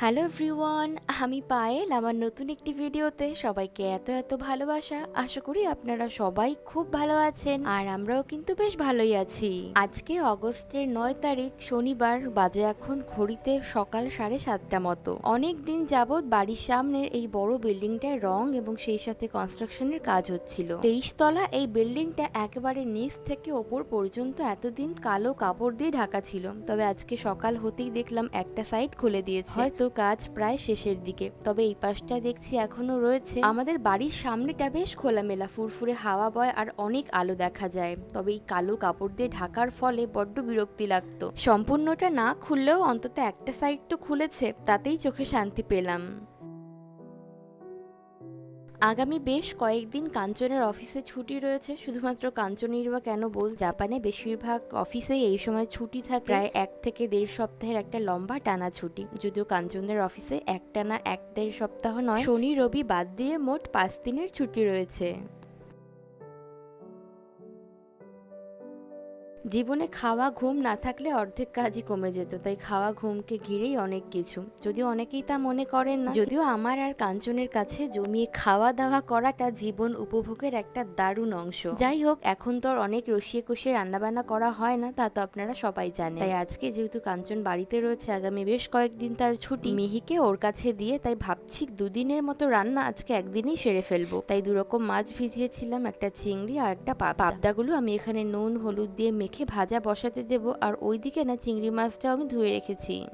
Hello everyone আমি পায়েল, আমার নতুন একটি ভিডিওতে সবাইকে এত এত ভালোবাসা। আশা করি আপনারা সবাই খুব ভালো আছেন, আর আমরাও কিন্তু বেশ ভালোই আছি। আজকে অগস্টের নয় তারিখ, শনিবার, বাজে এখন ঘড়িতে সকাল সাড়ে সাতটা মতো। অনেক দিন যাবৎ বাড়ির সামনের এই বড় বিল্ডিংটায় রং এবং সেই সাথে কনস্ট্রাকশনের কাজ হচ্ছিল। তেইশ তলা এই বিল্ডিংটা একেবারে নিচ থেকে ওপর পর্যন্ত এতদিন কালো কাপড় দিয়ে ঢাকা ছিল। তবে আজকে সকাল হতেই দেখলাম একটা সাইড খুলে দিয়েছে। হয়তো কাজ প্রায় শেষের দিকে। তবে এই পাশটা দেখছি এখনও রয়েছে। আমাদের বাড়ির সামনেটা বেশ খোলামেলা, ফুরফুরে হাওয়া বয় আর অনেক আলো দেখা যায়। তবে এই কালো কাপড় দিয়ে ঢাকার ফলে বড্ড বিরক্তি লাগতো। সম্পূর্ণটা না খুললেও অন্তত একটা সাইড তো খুলেছে, তাতেই চোখে শান্তি পেলাম। আগামী বেশ কয়েকদিন কাঞ্চনের অফিসে ছুটি রয়েছে। শুধুমাত্র কাঞ্চনের বা কেন বল জাপানে বেশিরভাগ অফিসেই এই সময় ছুটি থাকে। প্রায় এক থেকে দেড় সপ্তাহের একটা লম্বা টানা ছুটি। যদিও কাঞ্চনের অফিসে এক টানা এক দেড় সপ্তাহ নয়, শনি, রবি বাদ দিয়ে মোট পাঁচ দিনের ছুটি রয়েছে। জীবনে খাওয়া ঘুম না থাকলে অর্ধেক কাজই কমে যেত, তাই খাওয়া ঘুমকে ঘিরেই অনেক কিছু। যদিও অনেকেই তা মনে করেন না, যদিও আমার আর কাঞ্চনের কাছে জমিয়ে খাওয়া দাওয়া করাটা জীবন উপভোগের একটা দারুণ অংশ। যাই হোক, এখন তো অনেক রসিয়ে কষিয়ে রান্নাবান্না করা হয় না, তা তো আপনারা সবাই জানেন। তাই আজকে যেহেতু কাঞ্চন বাড়িতে রয়েছে, আগামী বেশ কয়েকদিন তার ছুটি। মিহিকে ওর কাছে দিয়ে, তাই ভাবছি দুদিনের মতো রান্না আজকে একদিনেই সেরে ফেলব। তাই দুরকম মাছ ভিজিয়েছিলাম, একটা চিংড়ি আর একটা পাবদা। পাবদাগুলো আমি এখানে নুন, হলুদ দিয়ে মেখে ভাজা বসাতে দেব আর ওইদিকে না চিংড়ি মাছটাও আমি ধুয়ে রেখেছি।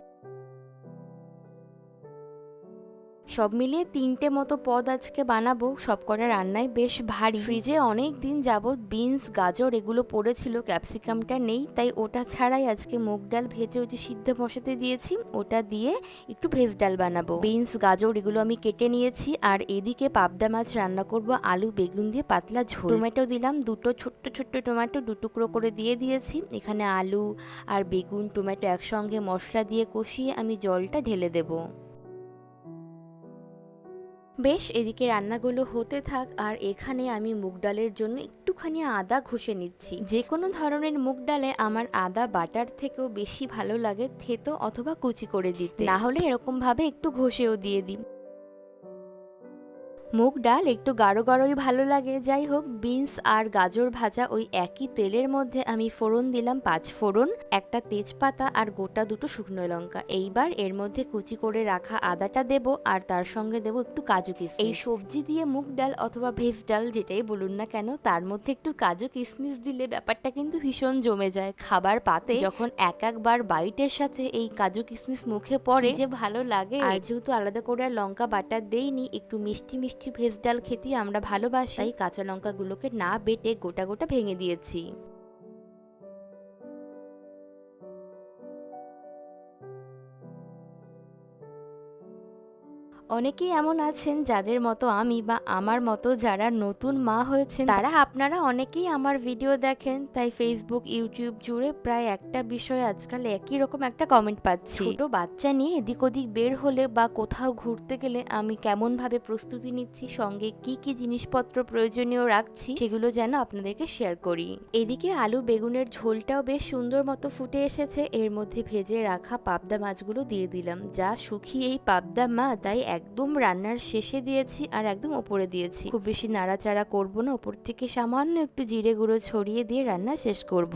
সব মিলিয়ে তিনটে মতো পদ আজকে বানাবো। সব কটা রান্নাই বেশ ভারী। ফ্রিজে অনেক দিন যাবৎ বিনস, গাজর এগুলো পড়েছিল, ক্যাপসিকামটা নেই, তাই ওটা ছাড়াই আজকে মুগ ডাল ভেজে ওই যে সিদ্ধ বসাতে দিয়েছি, ওটা দিয়ে একটু ভেজ ডাল বানাবো। বিনস, গাজর এগুলো আমি কেটে নিয়েছি, আর এদিকে পাবদা মাছ রান্না করব, আলু, বেগুন দিয়ে পাতলা ঝোল। টমেটো দিলাম, দুটো ছোট্ট ছোট্ট টমেটো দু টুকরো করে দিয়ে দিয়েছি। এখানে আলু আর বেগুন, টমেটো একসঙ্গে মশলা দিয়ে কষিয়ে আমি জলটা ঢেলে দেবো। বেশ, এদিকে রান্নাগুলো হতে থাক, আর এখানে আমি মুগ ডালের জন্য একটুখানি আদা ঘষে নিচ্ছি। যে কোনো ধরনের মুগ ডালে আমার আদা বাটার থেকেও বেশি ভালো লাগে থেতো অথবা কুচি করে দিতে। না হলে এরকম ভাবে একটু ঘষেও দিয়ে দিই। মুগ ডাল একটু গাঢ় গাঢ়ই ভালো লাগে। যাই হোক, বিনস আর গাজর ভাজা ওই একই তেলের মধ্যে আমি ফোড়ন দিলাম পাঁচ ফোড়ন, একটা তেজপাতা আর গোটা দুটো শুকনো লঙ্কা। এইবার এর মধ্যে কুচি করে রাখা আদাটা দেব আর তার সঙ্গে দেব একটু কাজু কিশমিশ এই সবজি দিয়ে মুগ ডাল অথবা ভেজ ডাল যেটাই বলুন না কেন, তার মধ্যে একটু কাজু কিশমিশ দিলে ব্যাপারটা কিন্তু ভীষণ জমে যায়। খাবার পাতে যখন এক একবার বাইটের সাথে এই কাজু কিশমিশ মুখে পড়ে, যে ভালো লাগে। আর যেহেতু আলাদা করে লঙ্কা বাটা দেইনি, একটু মিষ্টি মিষ্টি ভেজ ডাল খেতে আমরা ভালোবাসি। তাই কাঁচা লঙ্কাগুলোকে না বেটে গোটা গোটা ভেঙে দিয়েছি। অনেকেই এমন আছেন যাদের মতো আমি বা আমার মতো যারা নতুন মা হয়েছেন, তারা আপনারা অনেকেই আমার ভিডিও দেখেন, তাই ফেসবুক ইউটিউব জুড়ে প্রায় একটা বিষয় আজকাল একই রকম একটা কমেন্ট পাচ্ছি। ছোট বাচ্চা নিয়ে এদিক ওদিক বের হলে বা কোথাও ঘুরতে গেলে আমি কেমন ভাবে প্রস্তুতি নিচ্ছি, সঙ্গে কি কি জিনিসপত্র প্রয়োজনীয় রাখছি, সেগুলো যেন আপনাদেরকে শেয়ার করি। এদিকে আলু বেগুনের ঝোলটাও বেশ সুন্দর মতো ফুটে এসেছে, এর মধ্যে ভেজে রাখা পাবদা মাছগুলো দিয়ে দিলাম, যা শুকিয়ে এই পাবদা মাছ তাই একদম রান্নার শেষে দিয়েছি আর একদম ওপরে দিয়েছি। খুব বেশি নাড়াচাড়া করব না, ওপর থেকে সামান্য একটু জিরে গুঁড়ো ছড়িয়ে দিয়ে রান্না শেষ করব।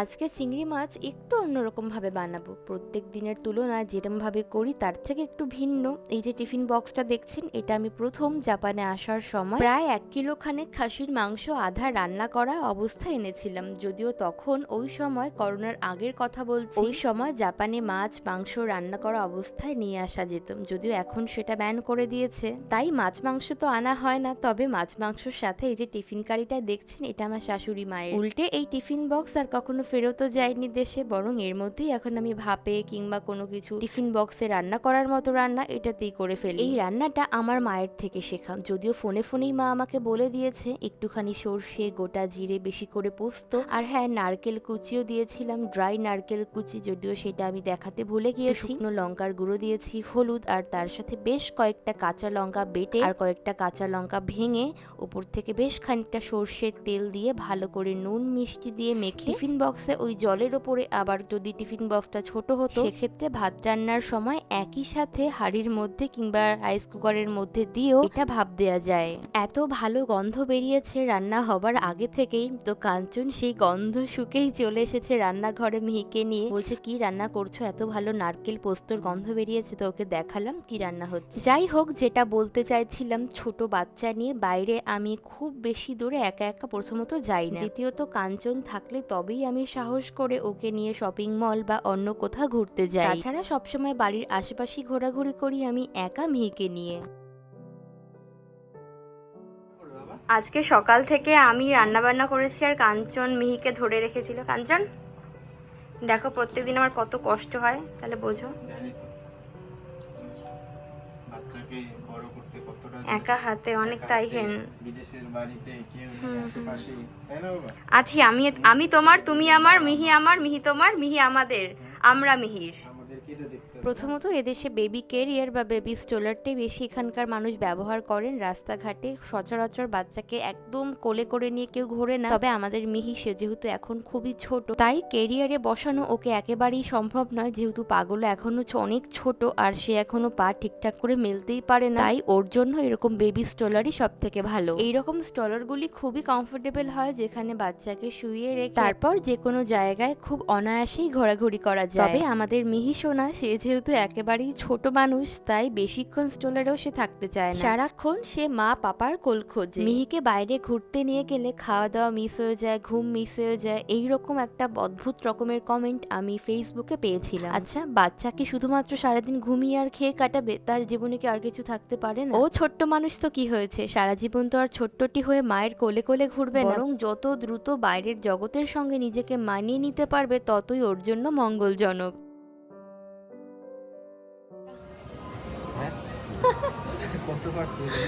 আজকে চিংড়ি মাছ একটু অন্যরকম ভাবে বানাবো। প্রত্যেক দিনের তুলনায় যেরকম ভাবে করি, তার থেকে একটু ভিন্ন। এই যে টিফিন বক্সটা দেখছেন, এটা আমি প্রথম জাপানে আসার সময় প্রায় এক কিলো খানেক খাসির মাংস আধা রান্না করা অবস্থায় এনেছিলাম। যদিও তখন ওই সময় করোনার আগের কথা বলছি, ওই সময় জাপানে মাছ, মাংস রান্না করা অবস্থায় নিয়ে আসা যেত। যদিও এখন সেটা ব্যান করে দিয়েছে। তাই মাছ, মাংস তো আনা হয় না। তবে মাছ, মাংসর সাথে এই যে টিফিন কারিটা দেখছেন, এটা আমার শাশুড়ি মায়ের। উল্টে এই টিফিন বক্স আর কখনো ফেরতও যায়নি দেশে, বরং এর মধ্যেই এখন আমি ভাপে কিংবা কোনো কিছু টিফিন বক্সে রান্না করার মতো রান্না এটাতেই করে ফেলি। এই রান্নাটা আমার মায়ের থেকে শেখা যদিও ফোনে ফোনেই মা আমাকে বলে দিয়েছে, একটুখানি সর্ষে, গোটা জিরে, বেশি করে পোস্ত। আর হ্যাঁ নারকেল কুচিও দিয়েছিলাম, ড্রাই নারকেল কুচি, যদিও সেটা আমি দেখাতে ভুলে গিয়েছি। শুকনো লঙ্কার গুঁড়ো দিয়েছি, হলুদ, আর তার সাথে বেশ কয়েকটা কাঁচা লঙ্কা বেটে আর কয়েকটা কাঁচা লঙ্কা ভেঙে উপর থেকে বেশ খানিকটা সর্ষের তেল দিয়ে ভালো করে নুন, মিষ্টি দিয়ে মেখে টিফিন বক্সে ওই জলের ওপরে আবার যদি টিফিন বক্সটা ছোট হতো, সেক্ষেত্রে ভাত রান্নার সময় একই সাথে হাঁড়ির মধ্যে কিংবা রাইস কুকারের মধ্যে দিয়েও এটা ভাব দেওয়া যায়। এত ভালো গন্ধ বেরিয়েছে রান্না হবার আগে থেকেই, তো কাঞ্চন সেই গন্ধ শুকেই চলে এসেছে রান্নাঘরে মিহিকে নিয়ে। বলছে, কি রান্না করছ? এত ভালো নারকেল পোস্তর গন্ধ বেরিয়েছে, তো ওকে দেখালাম কি রান্না হচ্ছে। যাই হোক, যেটা বলতে চাইছিলাম, ছোট বাচ্চা নিয়ে বাইরে আমি খুব বেশি দূরে একা একা প্রথমত যাই না। দ্বিতীয়ত, কাঞ্চন থাকলে তবেই আমি সাহস করে ওকে নিয়ে শপিং মল বা অন্য কোথাও ঘুরতে যাই। তাছাড়া সবসময় বাড়ির আশেপাশেই ঘোরাঘুরি করি আমি একা মেয়েকে নিয়ে। আজকে সকাল থেকে আমি রান্না বান্না করেছি আর কাঞ্চন মিহিকে ধরে রেখেছিল। কাঞ্চন, দেখো প্রত্যেকদিন আমার কত কষ্ট হয়, তাহলে বোঝো। বড় করতে কতটা একা হাতে অনেক তাই হেন। বিদেশের বাড়িতে কেউ। আশেপাশে। তাই না বাবা? আছি আমি আমি তোমার তুমি আমার মিহি আমার মিহি তোমার মিহি আমাদের। আমরা মিহির। প্রথমত এদেশে বেবি কেরিয়ার বা বেবি স্ট্রোলারটাই বেশি এখানকার মানুষ ব্যবহার করেন। রাস্তাঘাটে সচরাচর বাচ্চাকে একদম কোলে করে নিয়ে কেউ ঘোরে না। তবে আমাদের মিহি সে যেহেতু এখন খুবই ছোট তাই কেরিয়ারে বসানো ওকে একেবারেই সম্ভব নয়। যেহেতু পাগল এখনও অনেক ছোট আর সে এখনও পা ঠিকঠাক করে মেলতেই পারে না। তাই ওর জন্য এরকম বেবি স্ট্রলারই সব থেকে ভালো। এইরকম স্ট্রলারগুলি খুবই কমফোর্টেবল হয় যেখানে বাচ্চাকে শুয়ে রেখে তারপর যে কোনো জায়গায় খুব অনায়াসেই ঘোরাঘুরি করা যায়। তবে আমাদের মিহি সোনা সে যেহেতু একেবারেই ছোট মানুষ, তাই বেশিক্ষণ স্টলেরও সে থাকতে চায় না। সারাক্ষণ সে মা পাপার কোল খোঁজে। মিহিকে বাইরে ঘুরতে নিয়ে গেলে খাওয়া দাওয়া মিস হয়ে যায়, ঘুম মিস হয়ে যায়, এইরকম একটা অদ্ভুত রকমের কমেন্ট আমি ফেসবুকে পেয়েছিলাম। আচ্ছা বাচ্চা কি শুধুমাত্র সারাদিন ঘুমিয়ে আর খেয়ে কাটাবে? তার জীবনে কি আর কিছু থাকতে পারে না? ও ছোট্ট মানুষ তো কি হয়েছে? সারা জীবন তো আর ছোট্টটি হয়ে মায়ের কোলে কোলে ঘুরবে না। বরং যত দ্রুত বাইরের জগতের সঙ্গে নিজেকে মানিয়ে নিতে পারবে, ততই ওর জন্য মঙ্গলজনক। কতবার খেয়ে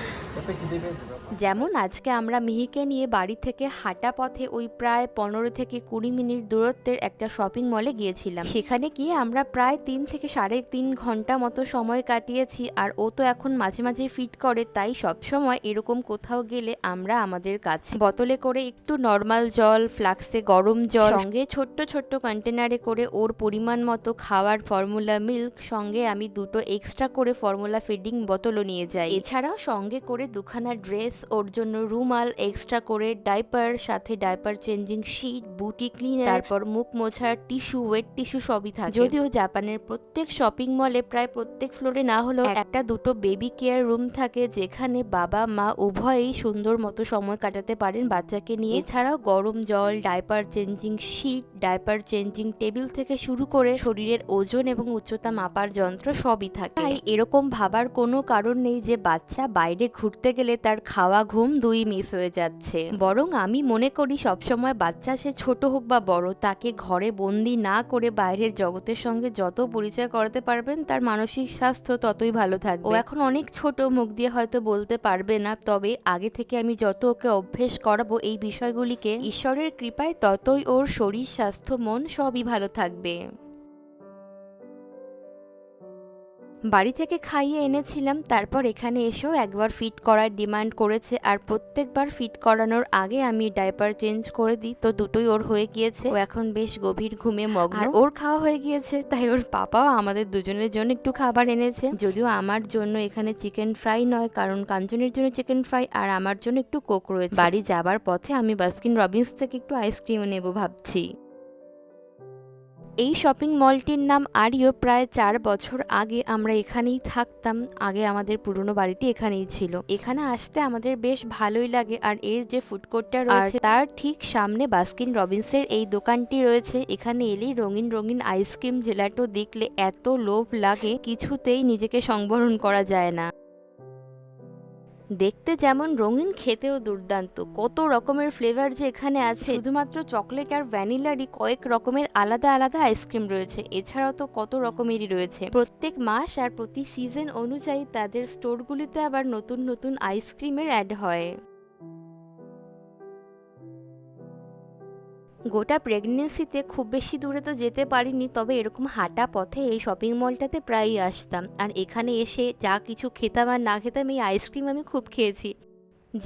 যেমন আজকে আমরা মিহিকে নিয়ে বাড়ি থেকে হাঁটা পথে ওই প্রায় পনেরো থেকে কুড়ি মিনিট দূরত্বের একটা শপিং মলে গিয়েছিলাম। সেখানে গিয়ে আমরা প্রায় তিন থেকে সাড়ে তিন ঘণ্টা মতো সময় কাটিয়েছি আর ও তো এখন মাঝে মাঝে ফিট করে, তাই সব সময় এরকম কোথাও গেলে আমরা আমাদের কাছে বোতলে করে একটু নর্মাল জল ফ্লাক্সে গরম জল, সঙ্গে ছোট্ট ছোট্ট কন্টেনারে করে ওর পরিমাণ মতো খাওয়ার ফর্মুলা মিল্ক সঙ্গে আমি দুটো এক্সট্রা করে ফর্মুলা ফিডিং বোতলও নিয়ে যাই। এছাড়াও সঙ্গে করে দুখানা ড্রেস, ওর জন্য রুমাল এক্সট্রা করে ডাইপার সাথে diaper changing sheet booty cleaner তারপর মুখ মোছার টিস্যু ওয়েট টিস্যু সবই থাকে। যদিও জাপানের প্রত্যেক শপিং মলে প্রায় প্রত্যেক ফ্লোরে না হলেও একটা দুটো বেবি কেয়ার রুম থাকে, যেখানে বাবা, মা উভয়েই সুন্দর মতো সময় কাটাতে পারেন বাচ্চাকে নিয়ে। এছাড়াও গরম জল diaper changing sheet diaper changing table থেকে শুরু করে শরীরের ওজন এবং উচ্চতা মাপার যন্ত্র সবই থাকে। তাই এরকম ভাবার কোনো কারণ নেই যে বাচ্চা বাইরে ঘুরতে গেলে তার খাওয়া ঘুম দুই মিস হয়ে যাচ্ছে। বরং আমি মনে করি সবসময় বাচ্চা সে ছোট হোক বা বড়, তাকে ঘরে বন্দি না করে বাইরের জগতের সঙ্গে যত পরিচয় করাতে পারবেন, তার মানসিক স্বাস্থ্য ততই ভালো থাকবে। ও এখন অনেক ছোট, মুখ দিয়ে হয়তো বলতে পারবে না, তবে আগে থেকে আমি যত ওকে অভ্যেস করাবো এই বিষয়গুলিকে, ঈশ্বরের কৃপায় ততই ওর শরীর, স্বাস্থ্য, মন সবই ভালো থাকবে। বাড়ি থেকে খাইয়ে এনেছিলাম, তারপর এখানে এসেও একবার ফিট করার ডিমান্ড করেছে আর প্রত্যেকবার ফিট করানোর আগে আমি ডাইপার চেঞ্জ করে দিই, তো দুটোই ওর হয়ে গিয়েছে। ও এখন বেশ গভীর ঘুমে মগ্ন। আর ওর খাওয়া হয়ে গিয়েছে, তাই ওর পাপাও আমাদের দুজনের জন্য একটু খাবার এনেছে। যদিও আমার জন্য এখানে চিকেন ফ্রাই নয়, কারণ কাঞ্চনের জন্য চিকেন ফ্রাই আর আমার জন্য একটু কোক রয়েছে। বাড়ি যাবার পথে আমি বাস্কিন রবিন্স থেকে একটু আইসক্রিম নেব ভাবছি। এই শপিং মলটির নাম আরিও প্রায় চার বছর আগে আমরা এখানেই থাকতাম। আগে আমাদের পুরনো বাড়িটি এখানেই ছিল। এখানে আসতে আমাদের বেশ ভালোই লাগে আর এর যে ফুড কোর্টটা রয়েছে তার ঠিক সামনে বাস্কিন রবিন্সের এই দোকানটি রয়েছে। এখানে এলেই রঙিন রঙিন আইসক্রিম জেলাটো দেখলে এত লোভ লাগে কিছুতেই নিজেকে সংবরণ করা যায় না। দেখতে যেমন রঙিন, খেতেও দুর্দান্ত। কত রকমের ফ্লেভার যে এখানে আছে। শুধুমাত্র চকলেট আর ভ্যানিলারই কয়েক রকমের আলাদা আলাদা আইসক্রিম রয়েছে। এছাড়াও তো কত রকমেরই রয়েছে। প্রত্যেক মাস আর প্রতি সিজন অনুযায়ী তাদের স্টোরগুলিতে আবার নতুন নতুন আইসক্রিমের অ্যাড হয়। গোটা প্রেগনেন্সিতে খুব বেশি দূরে তো যেতে পারিনি, তবে এরকম হাঁটা পথে এই শপিং মলটাতে প্রায়ই আসতাম। আর এখানে এসে যা কিছু খেতাম আর না খেতাম, এই আইসক্রিম আমি খুব খেয়েছি।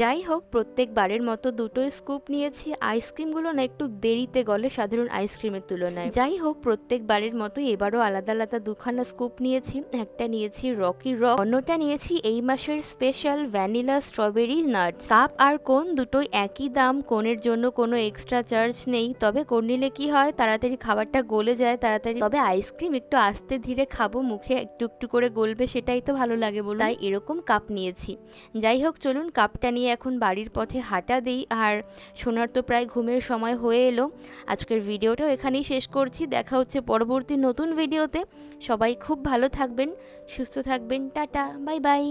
যাই হোক, প্রত্যেকবারের মতো দুটোই স্কুপ নিয়েছি। আইসক্রিমগুলো না একটু দেরিতে গলে সাধারণ আইসক্রিমের তুলনায়। যাই হোক, প্রত্যেকবারের মতো এবারও আলাদা আলাদা দুখানা স্কুপ নিয়েছি। একটা নিয়েছি রকি রক, অন্যটা নিয়েছি এই মাসের special vanilla strawberry nut cup আর কোন দুটোই একই দাম কোনের জন্য কোনো এক্সট্রা চার্জ নেই। তবে কোন নিলে কি হয়, তাড়াতাড়ি খাবারটা গলে যায়, তাড়াতাড়ি। তবে আইসক্রিম একটু আস্তে ধীরে খাব, মুখে একটু একটু করে গলবে, সেটাই তো ভালো লাগে বলুন। তাই এরকম কাপ নিয়েছি। যাই হোক, চলুন কাপটা নিয়ে এখন বাড়ির পথে হাঁটা দিই। আর সোনার তো প্রায় ঘুমের সময় হয়ে এলো। আজকের ভিডিওটাও এখানেই শেষ করছি। দেখা হচ্ছে পরবর্তী নতুন ভিডিওতে। সবাই খুব ভালো থাকবেন, সুস্থ থাকবেন। Tata, bye bye.